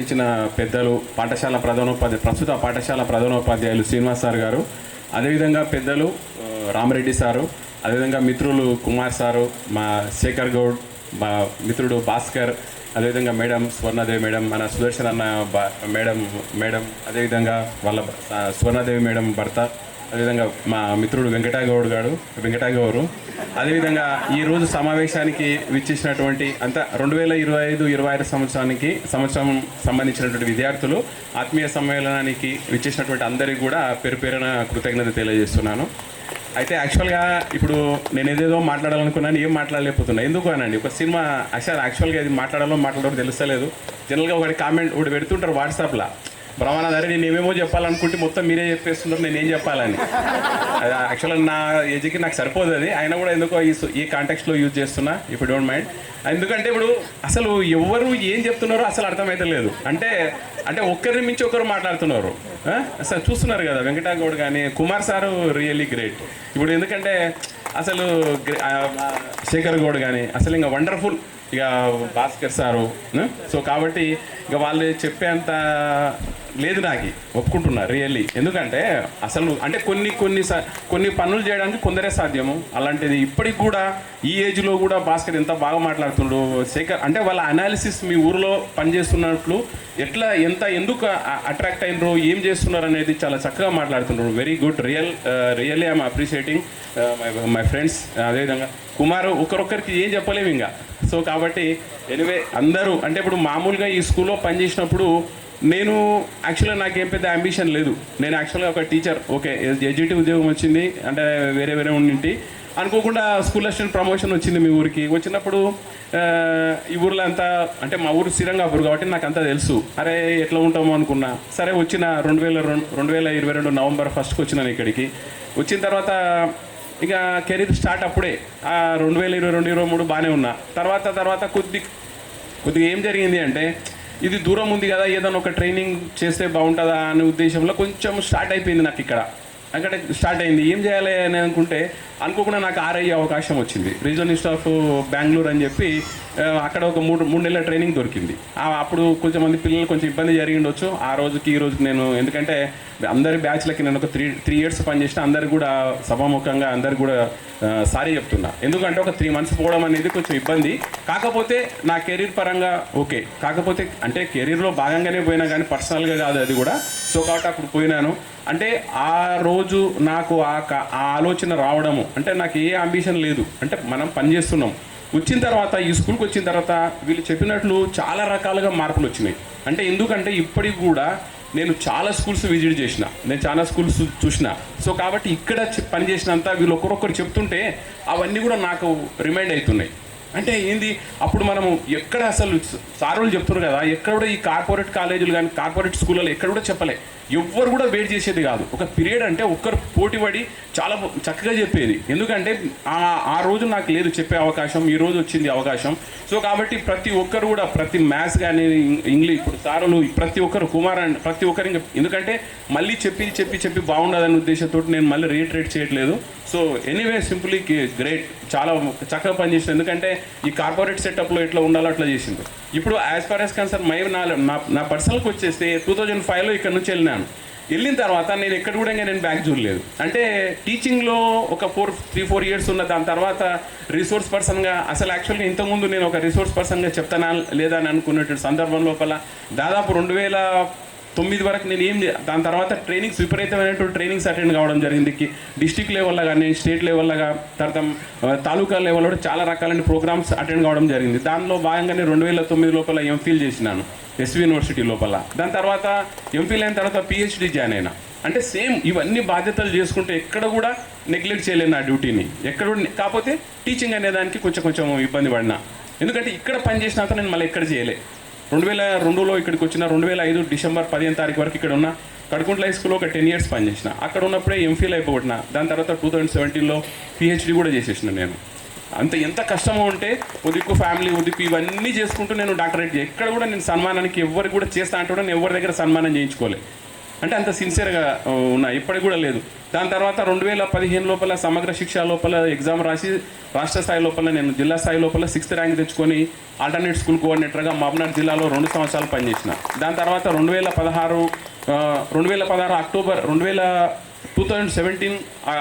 ఇచ్చిన పెద్దలు పాఠశాల ప్రధానోపాధ్యాయ ప్రస్తుత పాఠశాల ప్రధానోపాధ్యాయులు శ్రీనివాస్ సార్ గారు. అదేవిధంగా పెద్దలు రామరెడ్డి సారు. అదేవిధంగా మిత్రులు కుమార్ సారు మా శేఖర్ గౌడ్ మా మిత్రుడు భాస్కర్. అదేవిధంగా మేడం స్వర్ణదేవి మేడం మన సుదర్శన్ అన్న బా- మేడం మేడం. అదేవిధంగా వాళ్ళ స్వర్ణదేవి మేడం భర్త. అదేవిధంగా మా మిత్రుడు వెంకటాగౌడ్ గారు వెంకటాగౌరు. అదేవిధంగా ఈ రోజు సమావేశానికి విచ్చేసినటువంటి అంత రెండు వేల ఇరవై ఐదు ఇరవై ఆరు సంవత్సరానికి సంవత్సరం సంబంధించినటువంటి విద్యార్థులు ఆత్మీయ సమ్మేళనానికి విచ్చేసినటువంటి అందరికీ కూడా పేరు పేరున కృతజ్ఞత తెలియజేస్తున్నాను. అయితే యాక్చువల్గా ఇప్పుడు నేను ఏదేదో మాట్లాడాలనుకున్నాను ఏం మాట్లాడలేకపోతున్నా. ఎందుకు అనండి? ఒక సినిమా అసలు యాక్చువల్గా ఇది మాట్లాడాలో మాట్లాడాలో తెలుస్తలేదు. జనరల్గా ఒకటి కామెంట్ ఒకటి పెడుతుంటారు వాట్సాప్లో. బ్రహ్మానంద నేను ఏమేమో చెప్పాలనుకుంటే మొత్తం మీరే చెప్పేస్తున్నారు నేను ఏం చెప్పాలని. అది యాక్చువల్గా నా ఏజ్కి నాకు సరిపోదు అది. అయినా కూడా ఎందుకో ఈ ఈ కాంటాక్స్లో యూజ్ చేస్తున్నా ఇప్పుడు డోంట్ మైండ్ ఎందుకంటే ఇప్పుడు అసలు ఎవరు ఏం చెప్తున్నారో అసలు అర్థమైతే లేదు. అంటే అంటే ఒక్కరిని మించి ఒకరు మాట్లాడుతున్నారు. అసలు చూస్తున్నారు కదా వెంకటాగౌడ్ కానీ కుమార్ సారు రియల్లీ గ్రేట్ ఇప్పుడు ఎందుకంటే అసలు శేఖర్ గౌడ్ కానీ అసలు ఇంకా వండర్ఫుల్ ఇక భాస్కర్ సారు సో కాబట్టి ఇక వాళ్ళు చెప్పేంత లేదు నాకు ఒప్పుకుంటున్నా రియల్లీ ఎందుకంటే అసలు అంటే కొన్ని కొన్ని స- కొన్ని పనులు చేయడానికి కొందరే సాధ్యము. అలాంటిది ఇప్పటికి కూడా ఈ ఏజ్లో కూడా భాస్కర్ ఎంత బాగా మాట్లాడుతుండ్రు శేఖర్ అంటే వాళ్ళ అనాలిసిస్ మీ ఊరిలో పనిచేస్తున్నట్లు ఎట్లా ఎంత ఎందుకు అట్రాక్ట్ అయినరు ఏం చేస్తున్నారు అనేది చాలా చక్కగా మాట్లాడుతున్నారు. Very good real really I am appreciating my friends అదేవిధంగా కుమార్ ఒకరొక్కరికి ఏం చెప్పలేము ఇంకా. సో కాబట్టి ఎనివే అందరూ అంటే ఇప్పుడు మామూలుగా ఈ స్కూల్లో పనిచేసినప్పుడు నేను యాక్చువల్గా నాకేం పెద్ద అంబిషన్ లేదు. నేను యాక్చువల్గా ఒక టీచర్ ఓకే ఎడ్జిటి ఉద్యోగం వచ్చింది అంటే వేరే వేరే ఉండింటి. అనుకోకుండా స్కూల్ అసిస్టెంట్ ప్రమోషన్ వచ్చింది మీ ఊరికి. వచ్చినప్పుడు ఈ ఊర్లో అంతా అంటే మా ఊరు శ్రీరంగాపూర్ కాబట్టి నాకు అంతా తెలుసు. అరే ఎట్లా ఉంటామో అనుకున్నా. సరే వచ్చిన రెండు వేల రెండు రెండు వేల ఇరవై రెండు నవంబర్ ఫస్ట్కి వచ్చినాను ఇక్కడికి. వచ్చిన తర్వాత ఇక కెరీర్ స్టార్ట్ అప్పుడే. ఆ రెండు వేల ఇరవై రెండు ఇరవై మూడు బాగానే ఉన్నా. తర్వాత తర్వాత కొద్ది కొద్దిగా ఏం జరిగింది అంటే ఇది దూరం ఉంది కదా ఏదైనా ఒక ట్రైనింగ్ చేస్తే బాగుంటుందా అనే ఉద్దేశంలో కొంచెం స్టార్ట్ అయిపోయింది నాకు ఇక్కడ. అక్కడ స్టార్ట్ అయింది. ఏం చేయాలి అని అనుకుంటే అనుకోకుండా నాకు ఆర్ఐ అవకాశం వచ్చింది. రీజనలిస్ట్ ఆఫ్ బెంగళూరు అని చెప్పి అక్కడ ఒక మూడు మూడు నెలల ట్రైనింగ్ దొరికింది. అప్పుడు కొంచెం మంది పిల్లలు కొంచెం ఇబ్బంది జరిగి ఉండొచ్చు. ఆ రోజుకి ఈ రోజుకి నేను ఎందుకంటే అందరి బ్యాచ్లకి నేను ఒక త్రీ త్రీ ఇయర్స్ పనిచేసిన అందరు కూడా సభాముఖంగా అందరు కూడా సారీ చెప్తున్నా. ఎందుకంటే ఒక త్రీ మంత్స్ పోవడం అనేది కొంచెం ఇబ్బంది. కాకపోతే నా కెరీర్ పరంగా ఓకే. కాకపోతే అంటే కెరీర్లో భాగంగానే పోయినా కానీ పర్సనల్గా కాదు అది కూడా. సో కాబట్టి అప్పుడు పోయినాను. అంటే ఆ రోజు నాకు ఆ ఆ ఆలోచన రావడము అంటే నాకు ఏ అంబిషన్ లేదు. అంటే మనం పని చేస్తున్నాం. వచ్చిన తర్వాత ఈ స్కూల్కి వచ్చిన తర్వాత వీళ్ళు చెప్పినట్లు చాలా రకాలుగా మార్పులు వచ్చినాయి. అంటే ఎందుకంటే ఇప్పటికి కూడా నేను చాలా స్కూల్స్ విజిట్ చేసిన. నేను చాలా స్కూల్స్ చూసిన. సో కాబట్టి ఇక్కడ పనిచేసినంత పని చేసినంత వీళ్ళు ఒకరొకరు చెప్తుంటే అవన్నీ కూడా నాకు రిమైండ్ అవుతున్నాయి. అంటే ఏంది? అప్పుడు మనము ఎక్కడ అసలు సార్ వాళ్ళు చెప్తున్నారు కదా ఎక్కడ కూడా ఈ కార్పొరేట్ కాలేజీలు కానీ కార్పొరేట్ స్కూళ్ళలో ఎక్కడ కూడా చెప్పలే. ఎవ్వరు కూడా వెయిట్ చేసేది కాదు. ఒక పీరియడ్ అంటే ఒక్కరు పోటీపడి చాలా చక్కగా చెప్పేది. ఎందుకంటే ఆ ఆ రోజు నాకు లేదు చెప్పే అవకాశం ఈ రోజు వచ్చింది అవకాశం. సో కాబట్టి ప్రతి ఒక్కరు కూడా ప్రతి మ్యాథ్స్ కానీ ఇంగ్లీష్ ఇప్పుడు సారులు ప్రతి ఒక్కరు కుమార్ అండ్ ప్రతి ఒక్కరు ఇంకా ఎందుకంటే మళ్ళీ చెప్పి చెప్పి చెప్పి బాగుండదనే ఉద్దేశంతో నేను మళ్ళీ రీట్రేట్ చేయట్లేదు. So anyway simply great. చాలా చక్కగా పనిచేసింది ఎందుకంటే ఈ కార్పొరేట్ సెటప్లో ఎట్లా ఉండాలో అట్లా చేసింది. ఇప్పుడు as far as concern my నా నా- నా పర్సనల్కి వచ్చేస్తే టూ థౌజండ్ ఫైవ్లో ఇక్కడ నుంచి వెళ్ళినాను. వెళ్ళిన తర్వాత నేను ఎక్కడ కూడా ఇంకా నేను బ్యాక్ చూడలేదు. అంటే టీచింగ్లో ఒక ఫోర్ త్రీ ఫోర్ ఇయర్స్ ఉన్న దాని తర్వాత రిసోర్స్ పర్సన్గా అసలు యాక్చువల్గా ఇంతకుముందు నేను ఒక రిసోర్స్ పర్సన్గా చెప్తానా లేదా అని అనుకున్నటువంటి సందర్భం లోపల దాదాపు రెండు వేల తొమ్మిది వరకు నేను ఏం దాని తర్వాత ట్రైనింగ్స్ విపరీతమైనటువంటి ట్రైనింగ్స్ అటెండ్ కావడం జరిగింది. డిస్టిక్ లెవెల్లో కానీ స్టేట్ లెవెల్లో తర్వాత తాలూకా లెవెల్లో కూడా చాలా రకాలైన ప్రోగ్రామ్స్ అటెండ్ కావడం జరిగింది. దానిలో భాగంగానే రెండు వేల తొమ్మిది లోపల ఎంఫిల్ చేసినాను ఎస్వి యూనివర్సిటీ లోపల. దాని తర్వాత ఎంఫిల్ అయిన తర్వాత పిహెచ్డి జాయిన్ అయినా. అంటే సేమ్ ఇవన్నీ బాధ్యతలు చేసుకుంటే ఎక్కడ కూడా నెగ్లెక్ట్ చేయలేను నా డ్యూటీని ఎక్కడ కాకపోతే టీచింగ్ అనే దానికి కొంచెం కొంచెం ఇబ్బంది పడినా. ఎందుకంటే ఇక్కడ పని తర్వాత నేను మళ్ళీ ఎక్కడ చేయలే. రెండు వేల రెండులో ఇక్కడికి వచ్చిన రెండు వేల ఐదు డిసెంబర్ పదిహేను తారీఖు వరకు ఇక్కడ ఉన్న కడుకుంట్ల హై స్కూల్లో ఒక టెన్ ఇయర్స్ పనిచేసిన అక్కడ ఉన్నప్పుడే ఎంఫీల్ అయిపోగొట్టిన. దాని తర్వాత టూ థౌజండ్ సెవెంటీన్లో పిహెచ్డి కూడా చేసేసిన నేను. అంత ఎంత కష్టమో ఉంటే ఉదిక్కు ఫ్యామిలీ ఉదిక్కు ఇవన్నీ చేసుకుంటూ నేను డాక్టరేట్ ఎక్కడ కూడా నేను సన్మానానికి ఎవరికి కూడా చేస్తా అంటే కూడా నేను ఎవరి దగ్గర సన్మానం చేయించుకోలేదు అంటే అంత సిన్సియర్గా ఉన్నాయి ఇప్పటికి కూడా లేదు. దాని తర్వాత రెండు వేల పదిహేను లోపల సమగ్ర శిక్ష లోపల ఎగ్జామ్ రాసి రాష్ట్ర స్థాయి లోపల నేను జిల్లా స్థాయి లోపల సిక్స్త్ ర్యాంక్ తెచ్చుకొని ఆల్టర్నేట్ స్కూల్ కోఆర్డినేటర్గా మహబూబ్నగర్ జిల్లాలో రెండు సంవత్సరాలు పనిచేసిన. దాని తర్వాత రెండు వేల పదహారు రెండు వేల పదహారు అక్టోబర్ రెండు వేల two thousand seventeen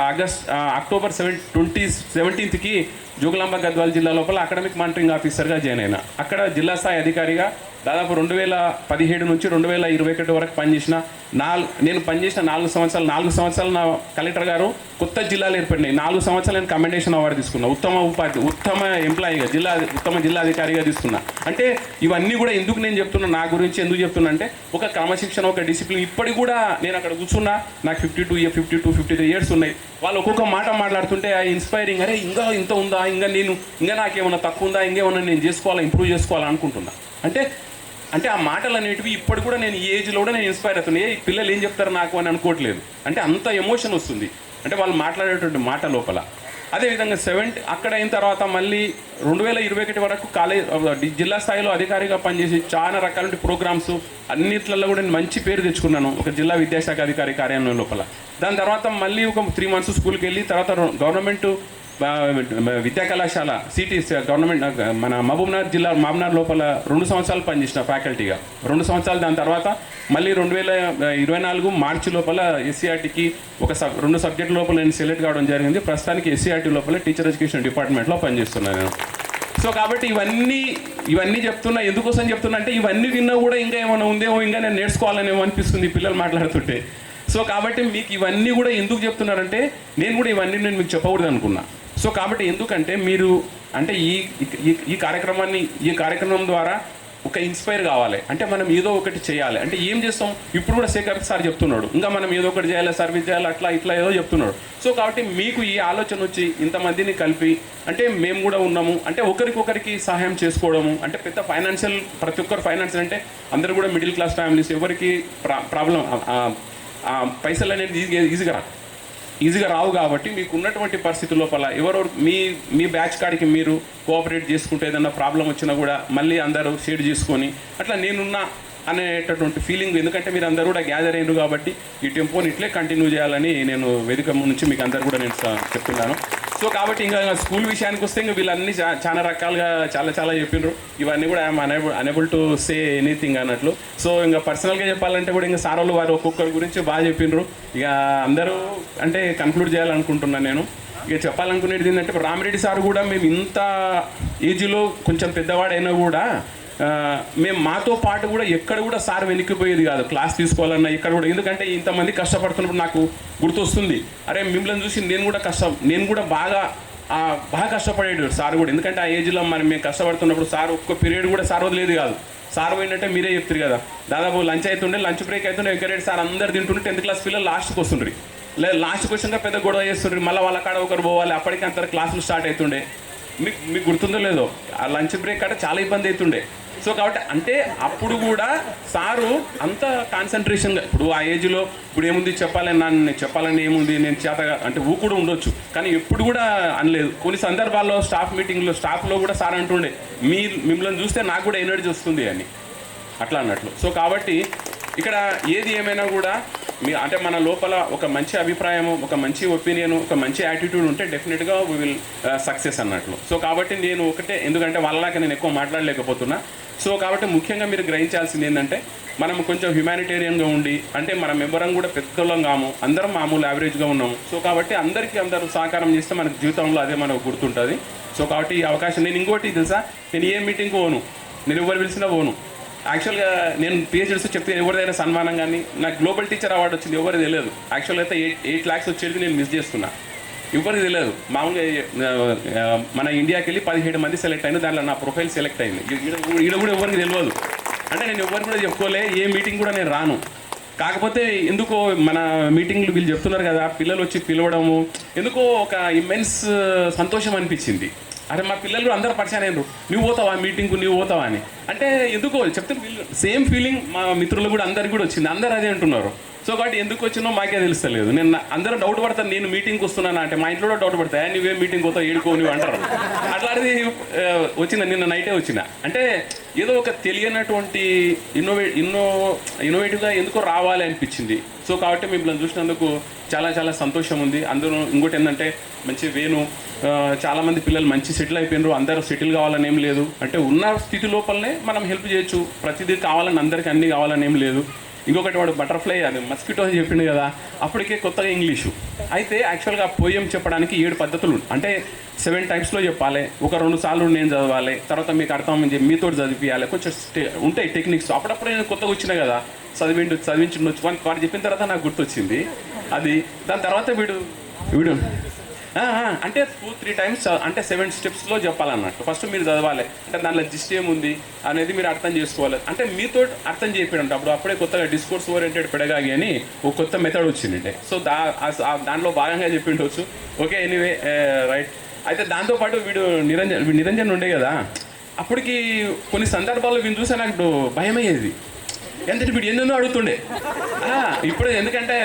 August October seven twenty సెవెంటీన్త్కి Jogulamba Gadwal జిల్లా లోపల అకాడమిక్ మానిటరింగ్ ఆఫీసర్గా జాయిన్ అయినా. అక్కడ జిల్లా స్థాయి అధికారిగా దాదాపు రెండు వేల పదిహేడు నుంచి రెండు వేల ఇరవై ఒకటి వరకు పనిచేసిన నాలుగు నేను పనిచేసిన నాలుగు సంవత్సరాలు నాలుగు సంవత్సరాలు నా కలెక్టర్ గారు కొత్త జిల్లాలు ఏర్పడినాయి. నాలుగు సంవత్సరాలు నేను కమెండేషన్ అవార్డు తీసుకున్నా. ఉత్తమ ఉపాధి ఉత్తమ ఎంప్లాయీగా జిల్లా ఉత్తమ జిల్లాధికారిగా తీసుకున్నా. అంటే ఇవన్నీ కూడా ఎందుకు నేను చెప్తున్నా నా గురించి ఎందుకు చెప్తున్నా అంటే ఒక క్రమశిక్షణ ఒక డిసిప్లిన్ ఇప్పటికి కూడా నేను అక్కడ కూర్చున్నా. నాకు fifty two year fifty two fifty three years ఉన్నాయి. వాళ్ళు ఒక్కొక్క మాట మాట్లాడుతుంటే ఆ ఇన్స్పైరింగ్ అరే ఇంకా ఇంత ఉందా? ఇంకా నేను ఇంకా నాకేమైనా తక్కువ ఉందా? ఇంకేమైనా నేను చేసుకోవాలా ఇంప్రూవ్ చేసుకోవాలా? అనుకుంటున్నా. అంటే అంటే ఆ మాటలు అనేటివి ఇప్పుడు కూడా నేను ఈ ఏజ్లో కూడా నేను ఇన్స్పైర్ అవుతుంది ఏ ఈ పిల్లలు ఏం చెప్తారు నాకు? అని అనుకోవట్లేదు. అంటే అంత ఎమోషన్ వస్తుంది. అంటే వాళ్ళు మాట్లాడేటువంటి మాట లోపల. అదేవిధంగా సెవెంటీ అక్కడ అయిన తర్వాత మళ్ళీ రెండు వేల ఇరవై ఒకటి వరకు కాలేజ్ జిల్లా స్థాయిలో అధికారిగా పనిచేసి చాలా రకాల ప్రోగ్రామ్స్ అన్నిట్లలో కూడా నేను మంచి పేరు తెచ్చుకున్నాను. ఒక జిల్లా విద్యాశాఖ అధికారి కార్యాలయం లోపల. దాని తర్వాత మళ్ళీ ఒక త్రీ మంత్స్ స్కూల్కి వెళ్ళి తర్వాత గవర్నమెంట్ విద్యా కళాశాల సిటీ గవర్నమెంట్ మన మహబూబ్నగర్ జిల్లా మహబూబ్నగర్ లోపల రెండు సంవత్సరాలు పనిచేసిన ఫ్యాకల్టీగా. రెండు సంవత్సరాలు దాని తర్వాత మళ్ళీ రెండు వేల ఇరవై నాలుగు మార్చి లోపల ఎస్సీఆర్టీకి ఒక సబ్ రెండు సబ్జెక్ట్ లోపల నేను సెలెక్ట్ కావడం జరిగింది. ప్రస్తుతానికి ఎస్సీఆర్టీ లోపల టీచర్ ఎడ్యుకేషన్ డిపార్ట్మెంట్లో పనిచేస్తున్నాను నేను. సో కాబట్టి ఇవన్నీ ఇవన్నీ చెప్తున్నా ఎందుకోసం చెప్తున్నా అంటే ఇవన్నీ విన్నా కూడా ఇంకా ఏమైనా ఉందేమో ఇంకా నేను నేర్చుకోవాలనేమో అనిపిస్తుంది ఈ పిల్లలు మాట్లాడుతుంటే. సో కాబట్టి మీకు ఇవన్నీ కూడా ఎందుకు చెప్తున్నారంటే నేను కూడా ఇవన్నీ నేను మీకు చెప్పకూడదు అనుకున్నా సో కాబట్టి ఎందుకంటే మీరు అంటే ఈ ఈ- కార్యక్రమాన్ని ఈ కార్యక్రమం ద్వారా ఒక ఇన్స్పైర్ కావాలి. అంటే మనం ఏదో ఒకటి చేయాలి. అంటే ఏం చేస్తాం? ఇప్పుడు కూడా శేఖర్ సార్ చెప్తున్నాడు. ఇంకా మనం ఏదో ఒకటి చేయాలి సర్వీస్ చేయాలి అట్లా ఇట్లా ఏదో చెప్తున్నాడు. సో కాబట్టి మీకు ఈ ఆలోచన వచ్చి ఇంతమందిని కలిపి అంటే మేము కూడా ఉన్నాము. అంటే ఒకరికొకరికి సహాయం చేసుకోవడము. అంటే పెద్ద ఫైనాన్షియల్ ప్రతి ఒక్కరు ఫైనాన్షియల్ అంటే అందరూ కూడా మిడిల్ క్లాస్ ఫ్యామిలీస్ ఎవరికి ప్రా ప్రాబ్లం పైసలు అనేది ఈజీగా ఈజీగా రాదు. ఈజీగా రావు కాబట్టి మీకు ఉన్నటువంటి పరిస్థితి లోపల ఎవరెవరు మీ మీ బ్యాచ్ కాడికి మీరు కోఆపరేట్ చేసుకుంటే ఏదన్నా ప్రాబ్లం వచ్చినా కూడా మళ్ళీ అందరూ షేర్ చేసుకొని అట్లా నేనున్నా అనేటటువంటి ఫీలింగ్ ఎందుకంటే మీరు అందరూ కూడా గ్యాదర్ అయ్యారు కాబట్టి ఈ టెంపోని ఇట్లే కంటిన్యూ చేయాలని నేను వేదిక నుంచి మీకు అందరు కూడా నేను చెప్తున్నాను. సో కాబట్టి ఇంకా స్కూల్ విషయానికి వస్తే ఇంకా వీళ్ళన్నీ చా- చాలా రకాలుగా చాలా చాలా చెప్పిండ్రు ఇవన్నీ కూడా I'm unable unable to say anything అన్నట్లు. సో ఇంకా పర్సనల్గా చెప్పాలంటే కూడా ఇంకా సార్ వాళ్ళు వారు ఒక్కొక్కరి గురించి బాగా చెప్పిండ్రు ఇక అందరూ అంటే కన్క్లూడ్ చేయాలనుకుంటున్నాను నేను. ఇక చెప్పాలనుకునేది ఏంటంటే ఇప్పుడు రామిరెడ్డి సార్ కూడా మేము ఇంత ఏజ్లో కొంచెం పెద్దవాడైనా కూడా మేము మాతో పాటు కూడా ఎక్కడ కూడా సార్ వెనక్కిపోయేది కాదు. క్లాస్ తీసుకోవాలన్నా ఇక్కడ కూడా. ఎందుకంటే ఇంతమంది కష్టపడుతున్నప్పుడు నాకు గుర్తొస్తుంది. అరే మిమ్మల్ని చూసి నేను కూడా కష్టం నేను కూడా బాగా బాగా కష్టపడేడు సార్ కూడా. ఎందుకంటే ఆ ఏజ్లో మనం మేము కష్టపడుతున్నప్పుడు సార్ ఒక్క పీరియడ్ కూడా సార్ వదిలేదు కాదు. సార్ పోయిందంటే మీరే చెప్తారు కదా. దాదాపు లంచ్ అవుతుండే లంచ్ బ్రేక్ అవుతుండే వెంకరెడ్డి సార్ అందరు తింటుండే టెన్త్ క్లాస్ పిల్లలు లాస్ట్కి వస్తుండ్రి. లేదు లాస్ట్ క్వశ్చన్గా పెద్ద గొడవ చేస్తుండ్రి. మళ్ళీ వాళ్ళ కాడ ఒకరు పోవాలి అప్పటికి అంత క్లాసులు స్టార్ట్ అవుతుండే మీకు మీకు గుర్తుందో లేదో ఆ లంచ్ బ్రేక్ కాడ చాలా ఇబ్బంది అవుతుండే సో కాబట్టి అంటే అప్పుడు కూడా సారు అంత కాన్సన్ట్రేషన్గా ఇప్పుడు ఆ ఏజ్లో ఇప్పుడు ఏముంది చెప్పాలని నన్ను చెప్పాలని ఏముంది నేను చేత అంటే ఊ కూడా ఉండొచ్చు. కానీ ఎప్పుడు కూడా అనలేదు. కొన్ని సందర్భాల్లో స్టాఫ్ మీటింగ్లో స్టాఫ్లో కూడా సార్ అంటుండే మీ మిమ్మల్ని చూస్తే నాకు కూడా ఎనర్జీ వస్తుంది అని. అట్లా అన్నట్లు. సో కాబట్టి ఇక్కడ ఏది ఏమైనా కూడా మీ అంటే మన లోపల ఒక మంచి అభిప్రాయము ఒక మంచి ఒపీనియన్ ఒక మంచి యాటిట్యూడ్ ఉంటే డెఫినెట్గా వీ విల్ సక్సెస్ అన్నట్లు. సో కాబట్టి నేను ఒకటే ఎందుకంటే వాళ్ళలాగా నేను ఎక్కువ మాట్లాడలేకపోతున్నా. సో కాబట్టి ముఖ్యంగా మీరు గ్రహించాల్సింది ఏంటంటే మనం కొంచెం హ్యుమానిటేరియన్గా ఉండి అంటే మన మెంబరం కూడా పెద్దలం కాము అందరం మామూలు యావరేజ్గా ఉన్నాము. సో కాబట్టి అందరికీ అందరూ సహకారం చేస్తే మనకు జీవితంలో అదే మనకు గుర్తుంటుంది. సో కాబట్టి ఈ అవకాశం నేను ఇంకోటి తెలుసా నేను ఏ మీటింగ్కి పోను నేను ఎవరు పిలిచినా పోను. యాక్చువల్గా నేను పిహెచ్డీస్ చెప్తే ఎవరిదైనా సన్మానం కానీ నాకు గ్లోబల్ టీచర్ అవార్డు వచ్చింది ఎవరు తెలియదు. యాక్చువల్గా అయితే ఎయిట్ ఎయిట్ ల్యాక్స్ వచ్చేది నేను మిస్ చేస్తున్నా. ఎవరికి తెలియదు. మామూలుగా మన ఇండియాకి వెళ్ళి పదిహేడు మంది సెలెక్ట్ అయింది దాంట్లో నా ప్రొఫైల్ సెలెక్ట్ అయింది. ఈడ కూడా ఎవరికి తెలియదు. అంటే నేను ఎవరు కూడా చెప్పుకోలే ఏ మీటింగ్ కూడా నేను రాను. కాకపోతే ఎందుకో మన మీటింగ్లు వీళ్ళు చెప్తున్నారు కదా పిల్లలు వచ్చి పిలవడము ఎందుకో ఒక ఇమ్మెన్స్ సంతోషం అనిపించింది. అరే మా పిల్లలు అందరూ పరిచయం అయినరు. నువ్వు పోతావా మీటింగ్కు నువ్వు పోతావా అని. అంటే ఎందుకో చెప్తే వీళ్ళు సేమ్ ఫీలింగ్ మా మిత్రులు కూడా అందరికి కూడా వచ్చింది. అందరు అదే అంటున్నారు. సో కాబట్టి ఎందుకు వచ్చినో మాకే తెలుస్తలేదు. నేను అందరూ డౌట్ పడతాను నేను మీటింగ్కి వస్తున్నాను అంటే మా ఇంట్లో కూడా డౌట్ పడతాయి నువ్వే మీటింగ్ పోతావు? ఏడుకో నువ్వు అంటారు. అట్లాంటిది వచ్చిన నిన్న నైటే వచ్చిన అంటే ఏదో ఒక తెలియనటువంటి ఇన్నోవే ఇన్నో ఇన్నోవేటివ్గా ఎందుకో రావాలి అనిపించింది. సో కాబట్టి మిమ్మల్ని చూసినందుకు చాలా చాలా సంతోషం ఉంది. అందరూ ఇంకోటి ఏంటంటే మంచి వేణు చాలామంది పిల్లలు మంచి సెటిల్ అయిపోయినారు. అందరూ సెటిల్ కావాలని ఏం లేదు. అంటే ఉన్న స్థితి లోపలనే మనం హెల్ప్ చేయొచ్చు. ప్రతిదీ కావాలని అందరికీ అన్నీ కావాలని ఏం లేదు. ఇంకొకటి వాడు బటర్ఫ్లై అది మస్కిటో అని చెప్పిండు కదా అప్పటికే కొత్తగా ఇంగ్లీషు. అయితే యాక్చువల్గా పోయం చెప్పడానికి ఏడు పద్ధతులు అంటే సెవెన్ టైప్స్లో చెప్పాలి ఒక రెండు సార్లు నేను చదవాలి తర్వాత మీకు అర్థం చెప్పి మీతో చదివియాలి కొంచెం ఉంటాయి టెక్నిక్స్ అప్పుడప్పుడు నేను కొత్తగా వచ్చిన కదా చదివిండు చదివించుండొచ్చు వాడు చెప్పిన తర్వాత నాకు గుర్తొచ్చింది. అది దాని తర్వాత వీడు వీడు అంటే టూ త్రీ టైమ్స్ అంటే సెవెన్ స్టెప్స్లో చెప్పాలన్నట్టు. ఫస్ట్ మీరు చదవాలి. అంటే దాంట్లో జిస్ట్ ఏముంది అనేది మీరు అర్థం చేసుకోవాలి. అంటే మీతో అర్థం చేయడం అప్పుడు అప్పుడే కొత్తగా డిస్కోర్స్ ఓరియంటెడ్ పెడగాగి అని ఒక కొత్త మెథడ్ వచ్చిందంటే. సో దా దాంట్లో భాగంగా చెప్పిండొచ్చు ఓకే ఎనీవే రైట్ అయితే దాంతోపాటు వీడు నిరంజన్ నిరంజన్ ఉండే కదా. అప్పటికి కొన్ని సందర్భాల్లో వీళ్ళు చూసా నాకు భయం అయ్యేది ఎందుకంటే వీడు ఎన్నెన్నో అడుగుతుండే. ఇప్పుడు ఎందుకంటే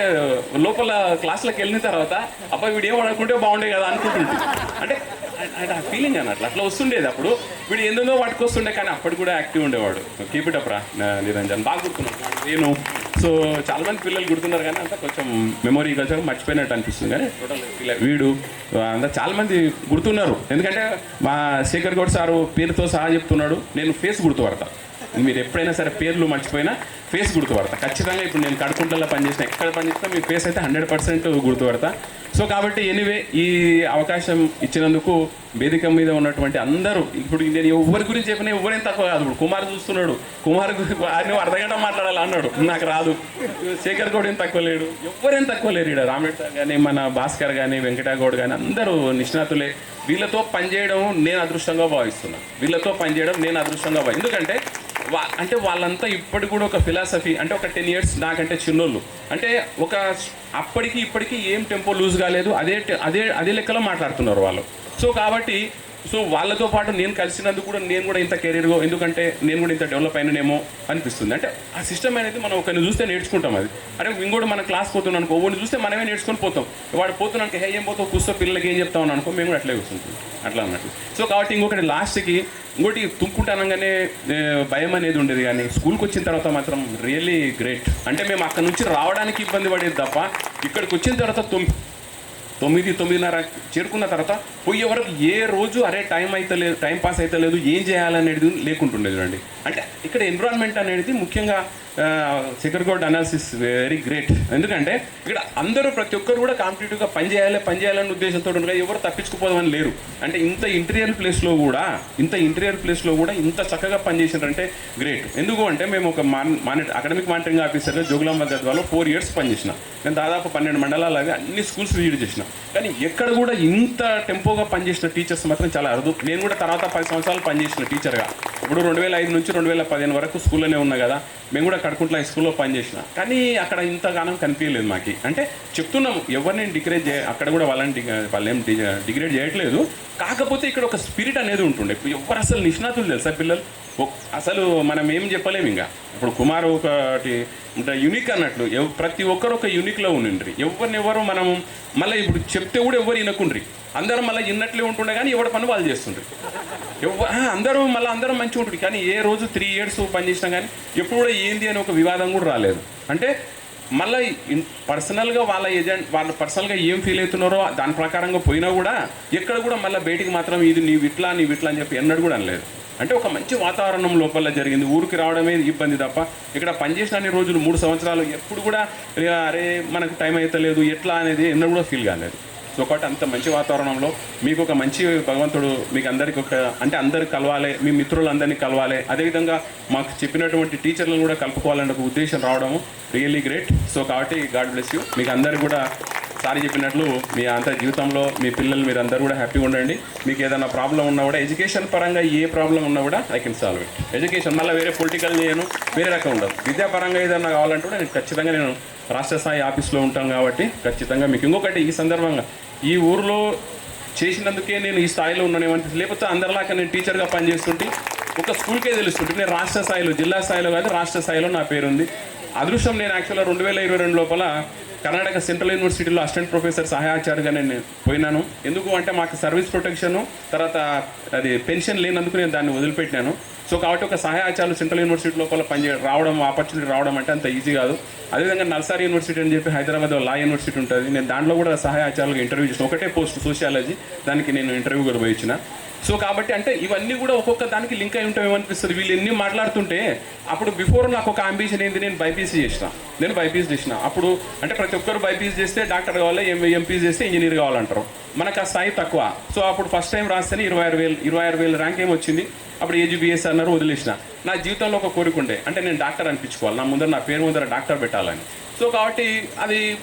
లోపల క్లాస్లోకి వెళ్ళిన తర్వాత అబ్బాయి వీడు ఏం అడగకుంటే బాగుండే కదా అనుకుంటుంటే. అంటే అంటే ఆ ఫీలింగ్ అన్నట్లు అట్లా వస్తుండేది అప్పుడు. వీడు ఎందులో పట్టుకొస్తుండే కానీ అప్పటి కూడా యాక్టివ్ ఉండేవాడు. కీప్ ఇట్ అప్ రా నిరంజన్. బాగా గుర్తున్నాడు నేను. సో చాలా మంది పిల్లలు గుర్తున్నారు కానీ అంతా కొంచెం మెమొరీ కొంచెం మర్చిపోయినట్టు అనిపిస్తుంది కానీ టోటల్ వీడు అంతా చాలా మంది గుర్తున్నారు. ఎందుకంటే మా శేఖర్ గౌడ్ సారు పేరుతో సహా చెప్తున్నాడు. నేను ఫేస్ గుర్తుపడతా. మీరు ఎప్పుడైనా సరే పేర్లు మర్చిపోయినా ఫేస్ గుర్తుపడతా. ఖచ్చితంగా ఇప్పుడు నేను కడుకుంటల్లో పనిచేసిన ఎక్కడ పనిచేసినా మీ ఫేస్ అయితే హండ్రెడ్ పర్సెంట్ గుర్తుపడతా. సో కాబట్టి ఎనివే ఈ అవకాశం ఇచ్చినందుకు వేదిక మీద ఉన్నటువంటి అందరూ ఇప్పుడు నేను ఎవరి గురించి చెప్పినా ఎవరేం తక్కువ కాదు. ఇప్పుడు కుమార్ చూస్తున్నాడు. కుమార్ గురించి ఆయన అర్ధగంట మాట్లాడాలి అన్నాడు. నాకు రాదు. శేఖర్ గౌడ్ ఏం తక్కువ లేడు. ఎవరేం తక్కువ లేరు ఇక్కడ రామరెడ్డి సార్ కానీ మన భాస్కర్ కానీ వెంకటగౌడ్ కానీ అందరూ నిష్ణాతులే. వీళ్ళతో పనిచేయడం నేను అదృష్టంగా భావిస్తున్నాను వీళ్ళతో పనిచేయడం నేను అదృష్టంగా భావి ఎందుకంటే అంటే వాళ్ళంతా ఇప్పటికి కూడా ఒక ఫిలాసఫీ అంటే ఒక టెన్ ఇయర్స్ నాకంటే చిన్నోళ్ళు. అంటే ఒక అప్పటికి ఇప్పటికీ ఏం టెంపో లూజ్ కాలేదు అదే అదే అదే లెక్కలో మాట్లాడుతున్నారు వాళ్ళు. సో కాబట్టి సో వాళ్ళతో పాటు నేను కలిసినందుకు కూడా నేను కూడా ఇంత కెరీర్గా ఎందుకంటే నేను కూడా ఇంత డెవలప్ అయిననేమో అనిపిస్తుంది. అంటే ఆ సిస్టమ్ అనేది మనం ఒకరిని చూస్తే నేర్చుకుంటాం అది. అంటే ఇంకోటి మన క్లాస్ పోతున్నాం అనుకో ఒకరిని చూస్తే మనమే నేర్చుకొని పోతాం. వాడు పోతున్నాను హే ఏం పోతావు? కూర్చో పిల్లలకి ఏం చెప్తామని అనుకో మేము కూడా అట్లే కూర్చుంటాం. అట్లా అన్నట్టు. సో కాబట్టి ఇంకొకటి లాస్ట్కి ఇంకోటి తుంకుంటానంగానే భయం అనేది ఉండేది కానీ స్కూల్కి వచ్చిన తర్వాత మాత్రం రియల్లీ గ్రేట్ అంటే మేము అక్కడ నుంచి రావడానికి ఇబ్బంది పడేది తప్ప ఇక్కడికి వచ్చిన తర్వాత తుం తొమ్మిది తొమ్మిదిన్నర చేరుకున్న తర్వాత పోయే వరకు ఏ రోజు అరే టైం అయితే లేదు టైం పాస్ అయితే లేదు ఏం చేయాలనేది లేకుంటుండేది అండి అంటే ఇక్కడ ఎన్విరాన్మెంట్ అనేది ముఖ్యంగా శేఖర్ అనాలిసిస్ వెరీ గ్రేట్ ఎందుకంటే ఇక్కడ అందరూ ప్రతి ఒక్కరు కూడా కాంపిటేటివ్గా పని పనిచేయాలనే పని చేయాలనే ఉద్దేశంతో ఉండగా ఎవరు తప్పించుకుపోదామని లేరు. అంటే ఇంత ఇంటీరియర్ ప్లేస్లో కూడా ఇంత ఇంటీరియర్ ప్లేస్లో కూడా ఇంత చక్కగా పనిచేసినారంటే గ్రేట్ ఎందుకు అంటే మేము ఒక మాన్ మానిట అకాడమిక్ మానిటరింగ్ ఆఫీసర్గా జోగులాంబ గద్వాలో ఫోర్ ఇయర్స్ పనిచేసిన నేను దాదాపు పన్నెండు మండలాలు అవి అన్ని స్కూల్స్ విజిట్ చేసిన. కానీ ఎక్కడ కూడా ఇంత టెంపోగా పనిచేసిన టీచర్స్ మాత్రం చాలా అరుదు. నేను కూడా తర్వాత పది సంవత్సరాలు పనిచేసిన టీచర్గా ఇప్పుడు రెండు వేల ఐదు నుంచి రెండు వేల పదిహేను వరకు స్కూల్లోనే ఉన్నా కదా. మేము కూడా కడుకుంట్ల హై స్కూల్లో పనిచేసిన కానీ అక్కడ ఇంతగానం కనిపించలేదు మాకు. అంటే చెప్తున్నాము ఎవరిని డిగ్రేడ్ చే అక్కడ కూడా వాళ్ళని వాళ్ళు వాళ్ళేం డిగ్రేడ్ చేయట్లేదు. కాకపోతే ఇక్కడ ఒక స్పిరిట్ అనేది ఉంటుండే. ఎవరు అసలు నిష్ణాతులు తెలుసా పిల్లలు? అసలు మనం ఏం చెప్పలేము ఇంకా. ఇప్పుడు కుమార్ ఒకటి యూనిక్ అన్నట్లు ప్రతి ఒక్కరు ఒక యూనిక్లో ఉండిండ్రి. ఎవరిని ఎవరు మనం మళ్ళీ ఇప్పుడు చెప్తే కూడా ఎవరు వినకుండ్రి. అందరూ మళ్ళీ విన్నట్లే ఉంటుండే కానీ ఎవరి పని వాళ్ళు చేస్తుండ్రి. ఎవ్వ- అందరూ మళ్ళీ అందరూ మంచిగా ఉంటుంది కానీ ఏ రోజు త్రీ ఇయర్స్ పనిచేసినా కానీ ఎప్పుడు కూడా ఏంది అని ఒక వివాదం కూడా రాలేదు. అంటే మళ్ళీ పర్సనల్గా వాళ్ళ ఏజెంట్ వాళ్ళు పర్సనల్గా ఏం ఫీల్ అవుతున్నారో దాని ప్రకారంగా పోయినా కూడా ఎక్కడ కూడా మళ్ళీ బయటికి మాత్రం ఇది నీవు ఇట్లా నీవు ఇట్లా అని చెప్పి ఎన్నడూ కూడా అనలేదు. అంటే ఒక మంచి వాతావరణం లోపల జరిగింది. ఊరికి రావడమే ఇబ్బంది తప్ప ఇక్కడ పనిచేసిన అన్ని రోజులు మూడు సంవత్సరాలు ఎప్పుడు కూడా అరే మనకు టైం అయితే లేదు ఎట్లా అనేది ఎన్నో కూడా ఫీల్ కాలేదు. సో కాబట్టి అంత మంచి వాతావరణంలో మీకు ఒక మంచి భగవంతుడు మీకు అందరికి ఒక అంటే అందరికి కలవాలి మీ మిత్రులందరినీ కలవాలి. అదేవిధంగా మాకు చెప్పినటువంటి టీచర్లను కూడా కలుపుకోవాలనే ఒక ఉద్దేశం రావడము రియల్లీ గ్రేట్. సో కాబట్టి గాడ్ బ్లెస్ యూ. మీకు అందరికీ కూడా సారి చెప్పినట్లు మీ అంత జీవితంలో మీ పిల్లలు మీరు అందరూ కూడా హ్యాపీగా ఉండండి. మీకు ఏదైనా ప్రాబ్లం ఉన్నా కూడా ఎడ్యుకేషన్ పరంగా ఏ ప్రాబ్లం ఉన్నా కూడా I can solve it. Education మళ్ళీ వేరే పొలిటికల్ చేయను వేరే రకం ఉండదు. విద్యాపరంగా ఏదైనా కావాలంటే కూడా నేను ఖచ్చితంగా నేను రాష్ట్ర స్థాయి ఆఫీస్లో ఉంటాం కాబట్టి ఖచ్చితంగా మీకు ఇంకొకటి ఈ సందర్భంగా ఈ ఊరిలో చేసినందుకే నేను ఈ స్థాయిలో ఉన్నానేమంటే లేకపోతే అందరిలాగా నేను టీచర్గా పనిచేస్తుంటే ఒక స్కూల్కే తెలుస్తుంటే నేను రాష్ట్ర స్థాయిలో జిల్లా స్థాయిలో కాదు రాష్ట్ర స్థాయిలో నా పేరు ఉంది అదృష్టం నేను యాక్చువల్గా రెండు వేల ఇరవై రెండు లోపల కర్ణాటక సెంట్రల్ యూనివర్సిటీలో అసిస్టెంట్ ప్రొఫెసర్ సహాయాచార్యగా నేను పోయినాను. ఎందుకు అంటే మాకు సర్వీస్ ప్రొటెక్షను తర్వాత అది పెన్షన్ లేనందుకు నేను దాన్ని వదిలిపెట్టినాను. సో కాబట్టి ఒక సహాయాచార్యులు సెంట్రల్ యూనివర్సిటీ లోపల పనిచే రావడం ఆపర్చునిటీ రావడం అంటే అంత ఈజీ కాదు. అదేవిధంగా నల్సారి యూనివర్సిటీ అని చెప్పి హైదరాబాద్ లా యూనివర్సిటీ ఉంటుంది. నేను దాంట్లో కూడా సహాయాచార్యులుగా ఇంటర్వ్యూ చేసిన. ఒకటే పోస్ట్ సోషియాలజీ దానికి నేను ఇంటర్వ్యూ కూడా పోయి సో కాబట్టి అంటే ఇవన్నీ కూడా ఒక్కొక్క దానికి లింక్ అయి ఉంటాం అనిపిస్తుంది. వీళ్ళు ఎన్ని మాట్లాడుతుంటే అప్పుడు బిఫోర్ నాకు ఒక అంబిషన్ ఏంది నేను బైపీసీ చేసిన. నేను బైపీసీ చేసిన. అప్పుడు అంటే ప్రతి ఒక్కరు బైపీసీ చేస్తే డాక్టర్ కావాలి ఎం ఎంపీసీ చేస్తే ఇంజనీర్ కావాలంటారు. మనకు ఆ స్థాయి తక్కువ. సో అప్పుడు ఫస్ట్ టైం రాస్తేనే ఇరవై ఆరు వేలు ఇరవై ఆరు వేలు ర్యాంక్ ఏమొచ్చింది? అప్పుడు ఏజీబీఎస్ అన్నారు వదిలేసిన. నా జీవితంలో ఒక కోరిక ఉండే. అంటే నేను డాక్టర్ అనిపించుకోవాలి. నా ముందర నా పేరు ముందర డాక్టర్ పెట్టాలని. సో కాబట్టి అది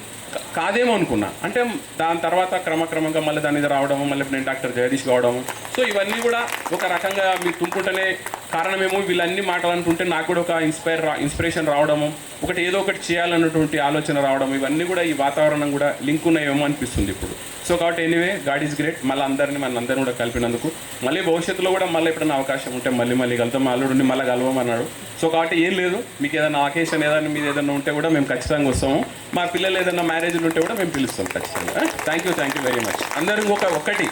కాదేమో అనుకున్నా. అంటే దాని తర్వాత క్రమక్రమంగా మళ్ళీ దాని మీద రావడము మళ్ళీ నేను డాక్టర్ జగదీష్ కావడము. సో ఇవన్నీ కూడా ఒక రకంగా మీరు తుంపుకుంటేనే కారణమేమో వీళ్ళన్ని మాటలు అనుకుంటే నాకు కూడా ఒక ఇన్స్పైర్ రా ఇన్స్పిరేషన్ రావడము ఒకటి ఏదో ఒకటి చేయాలన్నటువంటి ఆలోచన రావడం ఇవన్నీ కూడా ఈ వాతావరణం కూడా లింక్ ఉన్నాయేమో అనిపిస్తుంది ఇప్పుడు. సో కాబట్టి ఎనీవే గాడ్ ఈజ్ గ్రేట్ మళ్ళీ అందరినీ మన అందరిని కూడా కలిపినందుకు. మళ్ళీ భవిష్యత్తులో కూడా మళ్ళీ ఎప్పుడైనా అవకాశం ఉంటే మళ్ళీ మళ్ళీ కలుద్దాం. మా అల్లుడిని మళ్ళీ కలవమన్నాడు. సో కాబట్టి ఏం లేదు. మీకు ఏదైనా అకేషన్ ఏదైనా మీద ఏదైనా ఉంటే కూడా మేము ఖచ్చితంగా వస్తాము. మా పిల్లలు ఏదైనా మ్యారేజ్లు ఉంటే కూడా మేము పిలుస్తాం ఖచ్చితంగా. Thank you thank you very much అందరూ ఒక ఒకటి.